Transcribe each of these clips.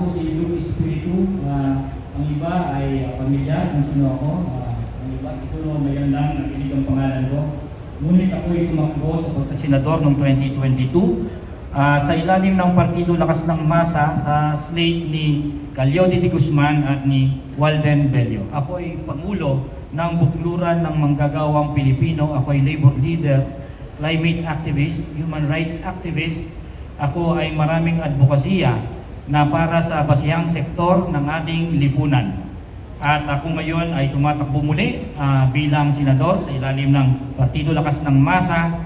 ako si Luke Espiritu. Ah, ang iba ay ah, pamilya, kung sino ako. Ah, ang iba siguro may lang nakinig ang pangalan ko. Ngunit ako ay tumakbo sa pagkasenador noong 2022 ah, sa ilalim ng Partido Lakas ng Masa sa slate ni Calyodi de Guzman at ni Walden Bello. Ako ay Pangulo ng Bukluran ng Manggagawang Pilipino. Ako ay labor leader, climate activist, human rights activist. Ako ay maraming advokasya na para sa basihang sektor ng ating lipunan. At ako ngayon ay tumatakbo muli ah, bilang senador sa ilalim ng Partido Lakas ng Masa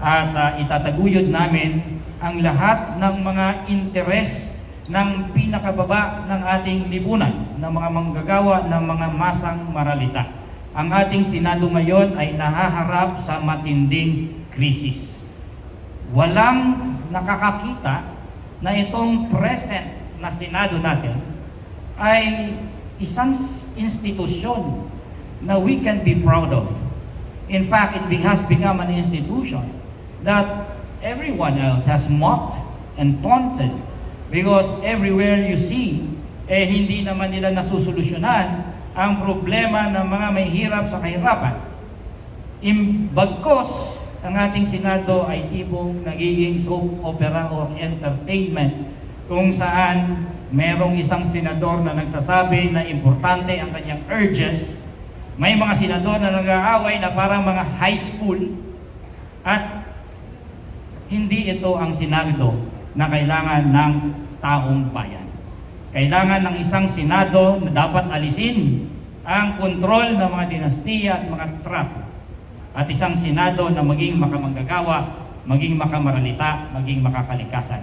at ah, itataguyod namin ang lahat ng mga interes ng pinakababa ng ating lipunan, ng mga manggagawa ng mga masang maralita. Ang ating Senado ngayon ay nahaharap sa matinding krisis. Walang nakakakita na itong present na Senado natin ay isang institusyon na we can be proud of. In fact, it has become an institution that everyone else has mocked and taunted because everywhere you see, eh hindi naman nila nasusolusyonan ang problema ng mga may hirap sa kahirapan. Imbagkos, ang ating Senado ay tipong nagiging soap opera or entertainment kung saan merong isang senador na nagsasabi na importante ang kanyang urges, may mga senador na nag-aaway na parang mga high school. At hindi ito ang Senado na kailangan ng taong bayan. Kailangan ng isang Senado na dapat alisin ang kontrol ng mga dinastiya at mga trap at isang Senado na maging makamanggagawa, maging makamaralita, maging makakalikasan.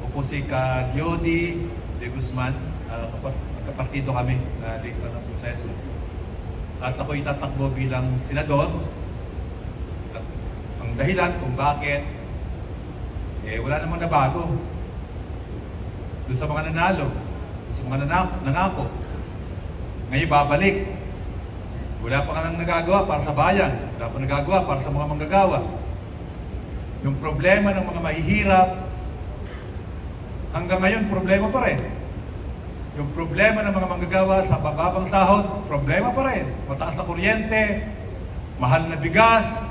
Ako po si Calyodi de Guzman, uh, kapartido kami na dito ng proseso. At ako itatakbo bilang senador. At ang dahilan kung bakit, eh wala namang nabago. Doon sa mga nanalo, doon sa mga nanak- nangako. Ngayon babalik. Wala pa ka nang nagagawa para sa bayan. Wala pa nagagawa para sa mga manggagawa. Yung problema ng mga mahihirap, hanggang ngayon problema pa rin. Yung problema ng mga manggagawa sa bababang sahod, problema pa rin. Mataas na kuryente, mahal na bigas,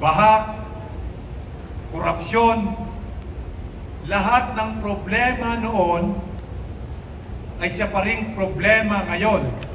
baha, korupsyon. Lahat ng problema noon ay siya pa rin problema ngayon.